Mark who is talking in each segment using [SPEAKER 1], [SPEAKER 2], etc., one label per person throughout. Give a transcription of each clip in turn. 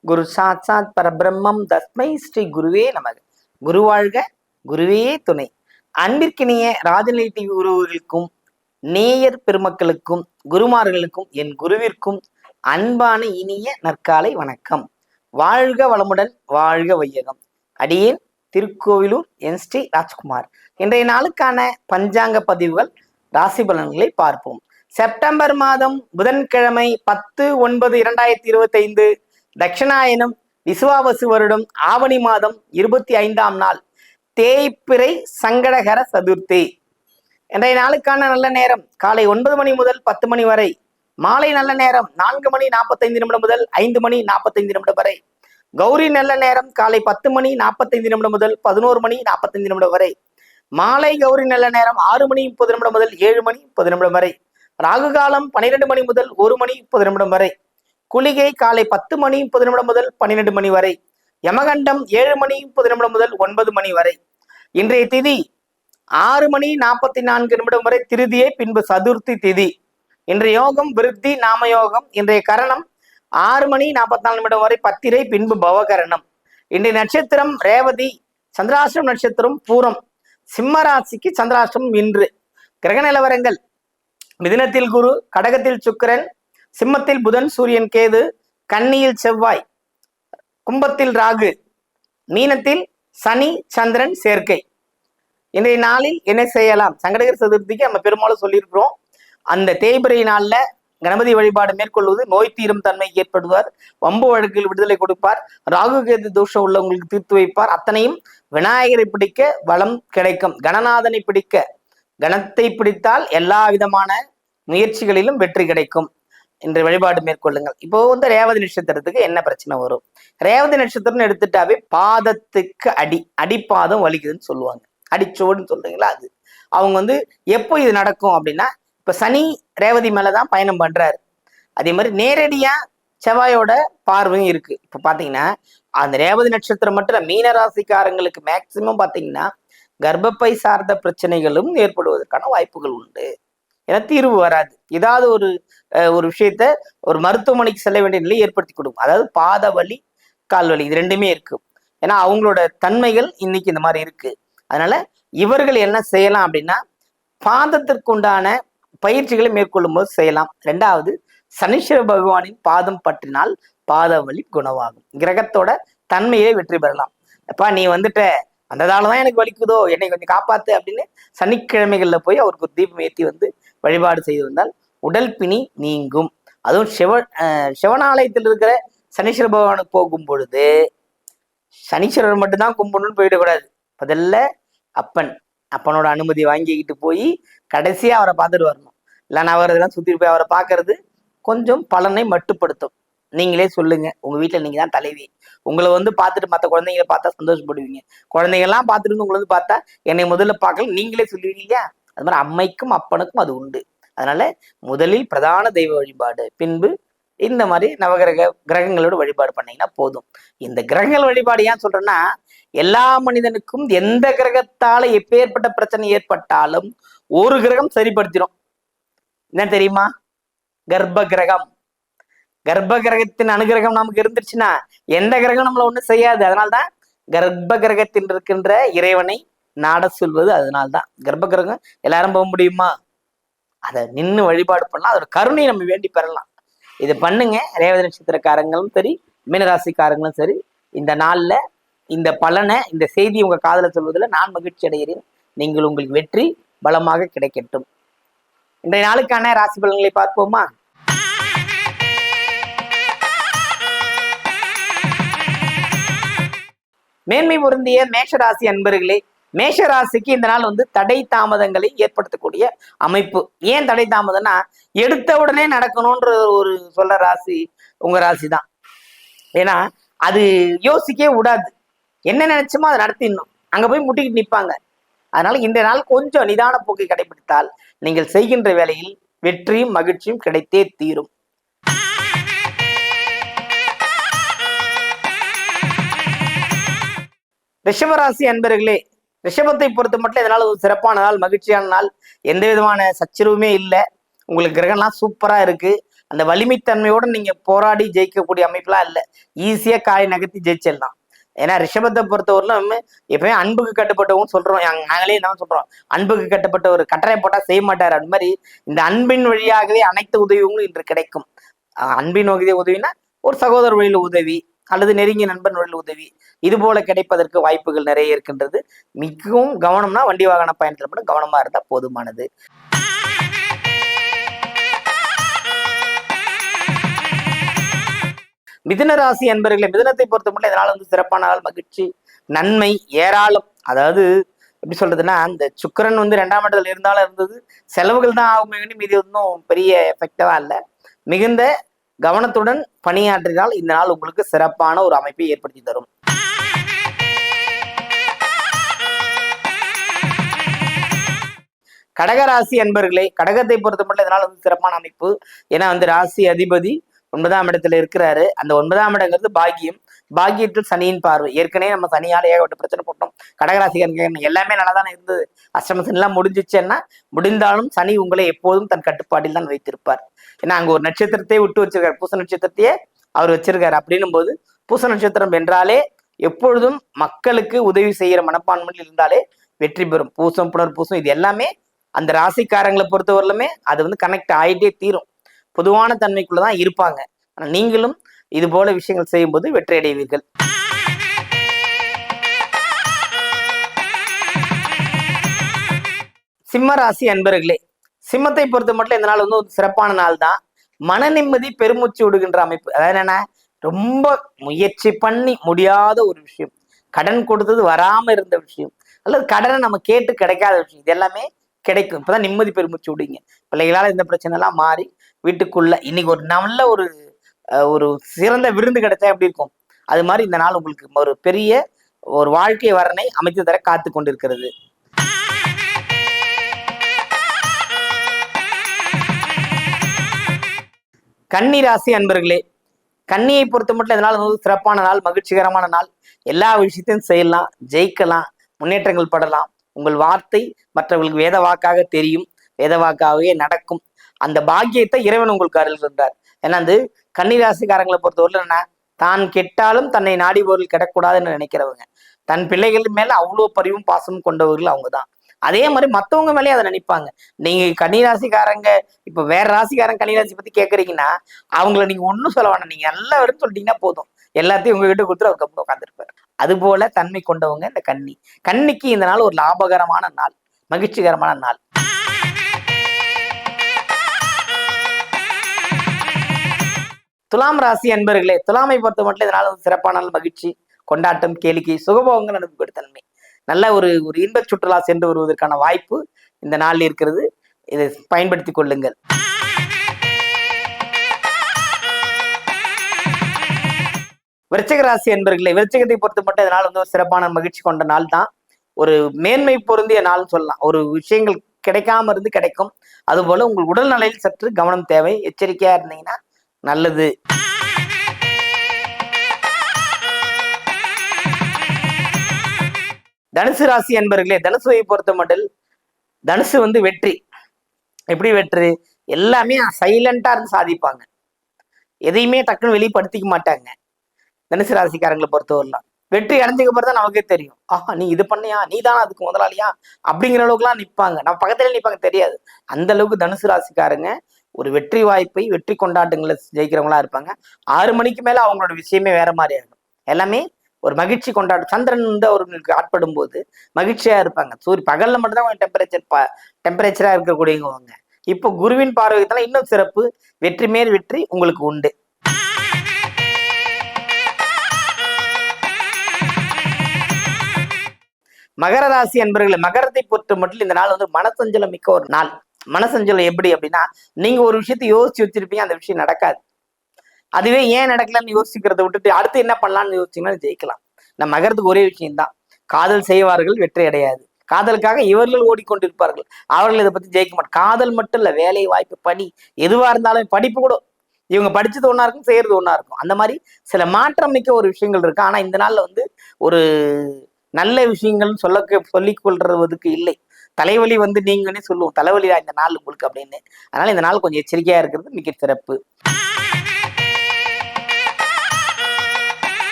[SPEAKER 1] குரு சாட்சாத் பரபிரம்மம் தஸ்மை ஸ்ரீ குருவே நமக. குரு வாழ்க குருவே துணை. அன்பிற்கினிய ராஜநிலை டிவி உறவுகளுக்கும் நேயர் பெருமக்களுக்கும் குருமார்களுக்கும் என் குருவிற்கும் அன்பான இனிய நற்காலை வணக்கம். வாழ்க வளமுடன் வாழ்க வையகம். அடியேன் திருக்கோவிலூர் என் ஸ்ரீ ராஜ்குமார். இன்றைய நாளுக்கான பஞ்சாங்க பதிவுகள் ராசி பலன்களை பார்ப்போம். செப்டம்பர் மாதம் புதன்கிழமை பத்து ஒன்பது இரண்டாயிரத்தி இருபத்தி ஐந்து தட்சிணாயனம் விசுவாவசு வருடம் ஆவணி மாதம் இருபத்தி ஐந்தாம் நாள் தேய்பிறை சங்கடகர சதுர்த்தி. இன்றைய நாளுக்கான நல்ல நேரம் காலை ஒன்பது மணி முதல் பத்து மணி வரை. மாலை நல்ல நேரம் நான்கு மணி நாற்பத்தைந்து நிமிடம் முதல் ஐந்து மணி நாற்பத்தைந்து நிமிடம் வரை. கௌரி நல்ல நேரம் காலை பத்து மணி நாற்பத்தைந்து நிமிடம் முதல் பதினோரு மணி நாற்பத்தைந்து நிமிடம் வரை. மாலை கௌரி நல்ல நேரம் ஆறு மணி முப்பது நிமிடம் முதல் ஏழு மணி முப்பது நிமிடம் வரை. ராகு காலம் பன்னிரெண்டு மணி முதல் ஒரு மணி முப்பது நிமிடம் வரை. குளிகை காலை பத்து மணி முப்பது நிமிடம் முதல் பன்னிரெண்டு மணி வரை யமகண்டம் ஏழு மணி முப்பது நிமிடம் முதல் ஒன்பது மணி வரை. இன்றைய திதி ஆறு மணி நாற்பத்தி நான்கு நிமிடம் வரை திருதியை பின்பு சதுர்த்தி திதி. இன்றைய யோகம் விருத்தி நாமயோகம் இன்றைய கரணம் ஆறு மணி நாற்பத்தி நாலு நிமிடம் வரை பத்திரை பின்பு பவகரணம். இன்றைய நட்சத்திரம் ரேவதி சந்திராஷ்டிரம் நட்சத்திரம் பூரம் சிம்ம ராசிக்கு சந்திராஷ்டிரம் இன்று. கிரக நிலவரங்கள். மிதினத்தில் குரு கடகத்தில் சுக்கிரன் சிம்மத்தில் புதன் சூரியன் கேது கன்னியில் செவ்வாய் கும்பத்தில் ராகு மீனத்தில் சனி சந்திரன் சேர்க்கை. இன்றைய நாளில் என்ன செய்யலாம்? சங்கடகர் சதுர்த்திக்கு நம்ம பெரும்பாலும் சொல்லியிருக்கிறோம். அந்த தேய்பிரை நாள்ல கணபதி வழிபாடு மேற்கொள்வது நோய் தீரும் தன்மை ஏற்படுவார். வம்பு வழக்கில் விடுதலை கொடுப்பார். ராகு கேது தோஷம் உள்ளவங்களுக்கு தீர்த்து வைப்பார். அத்தனையும் விநாயகரை பிடிக்க வளம் கிடைக்கும். கணநாதனை பிடிக்க கணத்தை பிடித்தால் எல்லா விதமான முயற்சிகளிலும் வெற்றி கிடைக்கும். இன்று வழிபாடு மேற்கொள்ளுங்கள். இப்போ வந்து ரேவதி நட்சத்திரத்துக்கு என்ன பிரச்சனை வரும்? ரேவதி நட்சத்திரம்னு எடுத்துட்டாவே பாதத்துக்கு அடி அடிப்பாதம் வலிக்குதுன்னு சொல்லுவாங்க. அடிச்சோடுன்னு சொல்றீங்களா அது? அவங்க வந்து எப்போ இது நடக்கும் அப்படின்னா இப்ப சனி ரேவதி மேலதான் பயணம் பண்றாரு. அதே மாதிரி நேரடியா செவ்வாயோட பார்வையும் இருக்கு. இப்ப பாத்தீங்கன்னா அந்த ரேவதி நட்சத்திரம் மட்டும் மீன ராசிக்காரங்களுக்கு மேக்சிமம் பாத்தீங்கன்னா கர்ப்பப்பை சார்ந்த பிரச்சனைகளும் ஏற்படுவதற்கான வாய்ப்புகள் உண்டு. ஏன்னா தீர்வு வராது. ஏதாவது ஒரு ஒரு விஷயத்த ஒரு மருத்துவமனைக்கு செல்ல வேண்டிய நிலை ஏற்படுத்தி கொடுக்கும். அதாவது பாத வலி கால் வலி இது ரெண்டுமே இருக்கு. ஏன்னா அவங்களோட தன்மைகள் இன்னைக்கு இந்த மாதிரி இருக்கு. அதனால இவர்கள் என்ன செய்யலாம் அப்படின்னா பாதத்திற்குண்டான பயிற்சிகளை மேற்கொள்ளும் போது செய்யலாம். ரெண்டாவது சனீஸ்வர பகவானின் பாதம் பற்றினால் பாத வலி குணமாகும். கிரகத்தோட தன்மையை வெற்றி பெறலாம். அப்பா நீ வந்துட்ட வந்ததாலதான் எனக்கு வலிக்குதோ என்னை கொஞ்சம் காப்பாத்து அப்படின்னு சனிக்கிழமைகள்ல போய் அவருக்கு ஒரு தீபம் ஏற்றி வந்து வழிபாடு செய்து வந்தால் உடல் பிணி நீங்கும். அதுவும் சிவ சிவனாலயத்தில் இருக்கிற சனீஸ்வர பகவானுக்கு போகும் பொழுது சனீஸ்வரர் மட்டும்தான் கும்பிடணும்னு போயிடக்கூடாது. முதல்ல அப்பன் அப்பனோட அனுமதி வாங்கிக்கிட்டு போய் கடைசியா அவரை பார்த்துட்டு வரணும். இல்லைன்னா அவர் இதெல்லாம் சுத்திட்டு போய் அவரை பார்க்கறது கொஞ்சம் பலனை மட்டுப்படுத்தும். நீங்களே சொல்லுங்க. உங்க வீட்டில் நீங்க தான் தலைவி. உங்களை வந்து பார்த்துட்டு மற்ற குழந்தைங்களை பார்த்தா சந்தோஷப்படுவீங்க. குழந்தைங்கள்லாம் பார்த்துட்டு உங்களை வந்து பார்த்தா என்னை முதல்ல பார்க்கல நீங்களே சொல்லுவீங்க இல்லையா? அது மாதிரி அம்மைக்கும் அப்பனுக்கும் அது உண்டு. அதனால முதலில் பிரதான தெய்வ வழிபாடு பின்பு இந்த மாதிரி நவகிரக கிரகங்களோட வழிபாடு பண்ணீங்கன்னா போதும். இந்த கிரகங்கள் வழிபாடு ஏன் சொல்றேன்னா எல்லா மனிதனுக்கும் எந்த கிரகத்தால எப்பேற்பட்ட பிரச்சனை ஏற்பட்டாலும் ஒரு கிரகம் சரிப்படுத்திடும் என்ன தெரியுமா? கர்ப்ப கிரகம் கர்ப்ப கிரகத்தின் அனுகிரகம் நமக்கு இருந்துச்சுன்னா எந்த கிரகம் நம்மள ஒண்ணும் செய்யாது. அதனால்தான் கர்ப்ப கிரகத்தில் இருக்கின்ற இறைவனை நாட சொல்வது அதனால்தான். கர்ப்ப கிரகம் எல்லாரும் போக முடியுமா? அதை நின்று வழிபாடு பண்ணலாம். அதோட கருணை நம்ம வேண்டி பெறலாம். இதை பண்ணுங்க. ரேவதி நட்சத்திரக்காரங்களும் சரி மீனராசிக்காரங்களும் சரி இந்த நாள்ல இந்த பலனை இந்த செய்தி உங்க காதல சொல்வதில் நான் மகிழ்ச்சி அடைகிறேன். நீங்கள் உங்களுக்கு வெற்றி பலமாக கிடைக்கட்டும். இன்றைய நாளுக்கான ராசி பலன்களை பார்ப்போமா? மேன்மை பொருந்திய மேஷராசி அன்பர்களே மேஷராசிக்கு இந்த நாள் வந்து தடை தாமதங்களை ஏற்படுத்தக்கூடிய அமைப்பு. ஏன் தடை தாமதம்னா எடுத்த உடனே நடக்கணும்ன்ற ஒரு சொல்ற ராசி உங்க ராசி தான் ஏன்னா அது யோசிக்கவே விடாது. என்ன நினைச்சுமோ அதை நடத்திடணும் அங்க போய் முட்டிக்கிட்டு நிப்பாங்க. அதனால இந்த நாள் கொஞ்சம் நிதான போக்கை கடைபிடித்தால் நீங்கள் செய்கின்ற வேலையில் வெற்றியும் மகிழ்ச்சியும் கிடைத்தே தீரும். ரிஷபராசி அன்பர்களே ரிஷபத்தை பொறுத்த மட்டும் இதனால் ஒரு சிறப்பான நாள் மகிழ்ச்சியான நாள். எந்த விதமான சச்சரவுமே இல்லை. உங்களுக்கு கிரகம்லாம் சூப்பரா இருக்கு. அந்த வலிமைத்தன்மையோட நீங்க போராடி ஜெயிக்கக்கூடிய அமைப்புலாம் இல்லை. ஈஸியா காலை நகர்த்தி ஜெயிச்சிடலாம். ஏன்னா ரிஷபத்தை பொறுத்தவரையிலும் எப்பயுமே அன்புக்கு கட்டுப்பட்டவங்க சொல்றோம். நாங்களே என்ன சொல்றோம்? அன்புக்கு கட்டுப்பட்ட ஒரு கட்டளை போட்டா செய்ய மாட்டார். அந்த மாதிரி இந்த அன்பின் வழியாகவே அனைத்து உதவிகளும் இன்று கிடைக்கும். அன்பின் வகை உதவினா ஒரு சகோதர வழியில் உதவி அல்லது நெருங்கிய நண்பன் உடல் உதவி இது போல கிடைப்பதற்கு வாய்ப்புகள் நிறைய இருக்கின்றது. மிகவும் கவனம்னா வண்டி வாகன பயணத்தில் மட்டும் கவனமா இருந்தால் போதுமானது. மிதுன ராசி என்பர்களை மிதுனத்தை பொறுத்த மட்டும் இதனால் வந்து சிறப்பான நாள் மகிழ்ச்சி நன்மை ஏராளம். அதாவது எப்படி சொல்றதுன்னா அந்த சுக்கிரன் வந்து ரெண்டாம் இடத்துல இருந்தாலும் இருந்தது. செலவுகள் தான் ஆகும் மீதி ஒன்றும் பெரிய எஃபெக்டவா இல்லை. மிகுந்த கவனத்துடன் பணியாற்றினால் இந்த நாள் உங்களுக்கு சிறப்பான ஒரு அமைப்பை ஏற்படுத்தி தரும். கடகராசி அன்பர்களே கடகத்தை பொறுத்த மட்டும் இதனால் வந்து சிறப்பான அமைப்பு. ஏன்னா வந்து ராசி அதிபதி ஒன்பதாம் இடத்துல இருக்கிறாரு. அந்த ஒன்பதாம் இடங்கிறது பாக்கியம். பாக்கியத்தில் சனியின் பார்வை. ஏற்கனவே நம்ம சனியால் ஏகப்பட்ட பிரச்சனை போட்டோம். கடகராசிக்காரங்க எல்லாமே நல்லா தானே இருந்தது. அஷ்டம எல்லாம் முடிஞ்சிச்சுன்னா முடிந்தாலும் சனி உங்களை எப்போதும் தன் கட்டுப்பாட்டில் தான் வைத்திருப்பார். ஏன்னா அங்க ஒரு நட்சத்திரத்தையே விட்டு வச்சிருக்காரு. பூச நட்சத்திரத்தையே அவர் வச்சிருக்காரு. அப்படின்னும் போது பூச நட்சத்திரம் என்றாலே எப்பொழுதும் மக்களுக்கு உதவி செய்யற மனப்பான்மையில் இருந்தாலே வெற்றி பெறும். பூசம் புனர் பூசம் இது எல்லாமே அந்த ராசிக்காரங்களை பொறுத்தவரையிலுமே அது வந்து கனெக்ட் ஆகிட்டே தீரும். பொதுவான தன்மைக்குள்ளதான் இருப்பாங்க. ஆனா நீங்களும் இது போல விஷயங்கள் செய்யும்போது வெற்றி அடைவீர்கள். சிம்ம ராசி அன்பர்களே சிம்மத்தை பொறுத்த மட்டும் இந்த நாள் வந்து ஒரு சிறப்பான நாள் தான். மன நிம்மதி பெருமூச்சு விடுகின்ற அமைப்பு. அதாவது என்னன்னா ரொம்ப முயற்சி பண்ணி முடியாத ஒரு விஷயம். கடன் கொடுத்தது வராம இருந்த விஷயம். அல்லது கடனை நம்ம கேட்டு கிடைக்காத விஷயம். இது எல்லாமே கிடைக்கும். இப்பதான் நிம்மதி பெருமூச்சு விடுங்க பிள்ளைகளால இந்த பிரச்சனை எல்லாம் மாறி வீட்டுக்குள்ள இன்னைக்கு ஒரு நல்ல ஒரு அஹ், ஒரு சிறந்த விருந்து கிடைச்சா எப்படி இருக்கும்? அது மாதிரி இந்த நாள் உங்களுக்கு ஒரு பெரிய ஒரு வாழ்க்கை வரனை அமைத்து தர காத்து கொண்டிருக்கிறது. கன்னி ராசி அன்பர்களே கன்னியை பொறுத்த மட்டும் இதனால் வந்து சிறப்பான நாள் மகிழ்ச்சிகரமான நாள்? எல்லா விஷயத்தையும் செய்யலாம் ஜெயிக்கலாம் முன்னேற்றங்கள் படலாம். உங்கள் வார்த்தை மற்றவர்களுக்கு வேத வாக்காக தெரியும் வேத வாக்காகவே நடக்கும். அந்த பாக்கியத்தை இறைவன் உங்களுக்கு அருள்கின்றார் ஏன்னா வந்து கன்னி ராசிக்காரங்களை பொறுத்தவரையில் என்ன தான் கெட்டாலும் தன்னை நாடி பொருள் கெடக்கூடாதுன்னு நினைக்கிறவங்க. தன் பிள்ளைகள் மேல அவ்வளோ பரிவும் பாசமும் கொண்டவர்கள் அவங்க தான் அதே மாதிரி மத்தவங்க மேலேயும் அதை நினைப்பாங்க. நீங்க கன்னிராசிக்காரங்க இப்ப வேற ராசிக்காரங்க கன்னிராசி பத்தி கேக்குறீங்கன்னா அவங்கள நீங்க ஒண்ணும் சொல்ல வேணாம். நீங்க நல்லா வரும் சொல்லிட்டீங்கன்னா போதும். எல்லாத்தையும் உங்ககிட்ட கொடுத்துட்டு அதுக்கப்புறம் உட்காந்துருப்பாரு அது போல தன்மை கொண்டவங்க இந்த கன்னி. கன்னிக்கு இந்த நாள் ஒரு லாபகரமான நாள் மகிழ்ச்சிகரமான நாள். துலாம் ராசி அன்பர்களே துலாமை பொறுத்த மட்டும் இதனால் சிறப்பான மகிழ்ச்சி கொண்டாட்டம் கேளிக்கை சுகபோகங்கள் அனுப்பக்கூடிய தன்மை நல்ல ஒரு ஒரு இன்பச் சுற்றுலா சென்று வருவதற்கான வாய்ப்பு இந்த நாளில் இருக்கிறது. இதை பயன்படுத்தி கொள்ளுங்கள். விருச்சிக ராசி என்பர்களே விருச்சிகத்தை பொறுத்த மட்டும் இதனால் வந்து ஒரு சிறப்பான மகிழ்ச்சி கொண்ட நாள் தான். ஒரு மேன்மை பொருந்திய நாள்னு சொல்லலாம். ஒரு விஷயங்கள் கிடைக்காம இருந்து கிடைக்கும். அதுபோல உங்கள் உடல் நலையில் சற்று கவனம் தேவை. எச்சரிக்கையா இருந்தீங்கன்னா நல்லது. தனுசு ராசி என்பர்களே தனுசுவை பொறுத்த மட்டும் தனுசு வந்து வெற்றி. எப்படி வெற்றி? எல்லாமே சைலண்டா இருந்து சாதிப்பாங்க. எதையுமே டக்குன்னு வெளிப்படுத்திக்க மாட்டாங்க. தனுசு ராசிக்காரங்களை பொறுத்தவரைலாம் வெற்றி அடைஞ்சதுக்கு அப்புறம் தான் நமக்கே தெரியும். ஆஹா நீ இது பண்ணியா? நீ தானே அதுக்கு முதலாளியா? அப்படிங்கிற அளவுக்குலாம் நிற்பாங்க நம்ம பக்கத்துல நிற்பாங்க தெரியாது. அந்த அளவுக்கு தனுசு ராசிக்காரங்க ஒரு வெற்றி வாய்ப்பை வெற்றி கொண்டாட்டங்களை ஜெயிக்கிறவங்களா இருப்பாங்க. ஆறு மணிக்கு மேல அவங்களோட விஷயமே வேற மாதிரி இருக்கும் எல்லாமே ஒரு மகிழ்ச்சி கொண்டாட்டம் சந்திரன் வந்து அவர்களுக்கு ஆட்படும் போது மகிழ்ச்சியா இருப்பாங்க. சூரிய பகல்ல மட்டும்தான் கொஞ்சம் டெம்பரேச்சர் டெம்பரேச்சரா இருக்கக்கூடியவங்க. இப்போ குருவின் பார்வைக்கு இன்னும் சிறப்பு. வெற்றி மேல் வெற்றி உங்களுக்கு உண்டு. மகர ராசி என்பர்களை மகரத்தை பொறுத்த மட்டும் இந்த நாள் வந்து மனசஞ்சலம் மிக்க ஒரு நாள். மனசஞ்சலம் எப்படி அப்படின்னா நீங்க ஒரு விஷயத்தை யோசிச்சு வச்சிருப்பீங்க அந்த விஷயம் நடக்காது. அதுவே ஏன் நடக்கலன்னு யோசிக்கிறத விட்டுட்டு அடுத்து என்ன பண்ணலாம்னு யோசிச்சீங்கன்னா ஜெயிக்கலாம். நம்ம நகரத்துக்கு ஒரே விஷயம்தான். காதல் செய்வார்கள் வெற்றி அடையாது. காதலுக்காக இவர்கள் ஓடிக்கொண்டிருப்பார்கள். அவர்கள் இதை பத்தி ஜெயிக்க மாட்டாங்க காதல் மட்டும் இல்ல வேலை வாய்ப்பு பணி. எதுவா இருந்தாலும் படிப்பு கூட. இவங்க படிச்சது ஒண்ணா இருக்கும் செய்யறது ஒண்ணா இருக்கும். அந்த மாதிரி சில மாற்றம் மிக்க ஒரு விஷயங்கள் இருக்கு. ஆனா இந்த நாள்ல வந்து ஒரு நல்ல விஷயங்கள் சொல்ல சொல்லிக் கொள்றதுக்கு இல்லை. தலைவலி வந்து நீங்கன்னே சொல்லுவோம். தலைவலியா இந்த நாள் உங்களுக்கு அப்படின்னு. அதனால இந்த நாள் கொஞ்சம் எச்சரிக்கையா இருக்கிறது மிக சிறப்பு.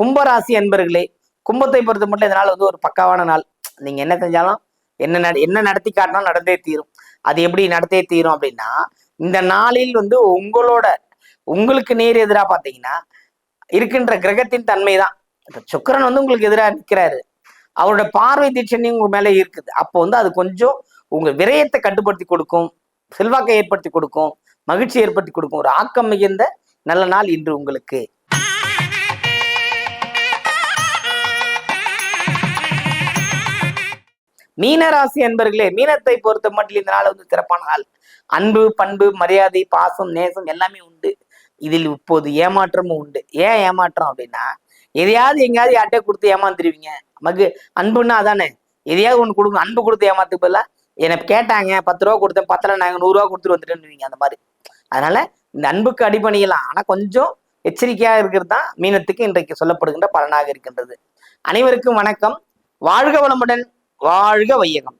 [SPEAKER 1] கும்பராசி அன்பர்களே கும்பத்தை பொறுத்த மட்டும் இதனால் வந்து ஒரு பக்காவான நாள். நீங்கள் என்ன செஞ்சாலும் என்ன நட- என்ன நடத்தி காட்டினாலும் நடந்தே தீரும். அது எப்படி நடத்தே தீரும் அப்படின்னா இந்த நாளில் வந்து உங்களோட உங்களுக்கு நேர் எதிரா பாத்தீங்கன்னா இருக்கின்ற கிரகத்தின் தன்மை தான். இப்போ சுக்கரன் வந்து உங்களுக்கு எதிராக நிற்கிறாரு அவரோட பார்வை தீட்சணி உங்க மேலே இருக்குது. அப்போ வந்து அது கொஞ்சம் உங்கள் விரயத்தை கட்டுப்படுத்தி கொடுக்கும். செல்வாக்கை ஏற்படுத்தி கொடுக்கும். மகிழ்ச்சி ஏற்படுத்தி கொடுக்கும். ஒரு ஆக்கம் மிகுந்த நல்ல நாள் இன்று உங்களுக்கு. மீனராசி அன்பர்களே மீனத்தை பொறுத்த மட்டும் இந்த நாள் வந்து சிறப்பான நாள் அன்பு பண்பு மரியாதை பாசம் நேசம் எல்லாமே உண்டு. இதில் இப்போது ஏமாற்றமும் உண்டு. ஏன் ஏமாற்றம் அப்படின்னா எதையாவது எங்கேயாவது யார்கிட்டயே கொடுத்து ஏமாந்துருவீங்க. நமக்கு அன்புன்னா அதானே? எதையாவது ஒன்று கொடுங்க அன்பு கொடுத்து ஏமாத்துக்கு பதிலா எனக்கு கேட்டாங்க பத்து ரூபா கொடுத்தேன் பத்தல நாங்கள் நூறுரூவா கொடுத்துட்டு வந்துட்டேன்னு அந்த மாதிரி. அதனால இந்த அன்புக்கு அடிபணியலாம். ஆனா கொஞ்சம் எச்சரிக்கையா இருக்கிறது தான் மீனத்துக்கு இன்றைக்கு சொல்லப்படுகின்ற பலனாக இருக்கின்றது. அனைவருக்கும் வணக்கம். வாழ்க வளமுடன். வாழ்க வையகம்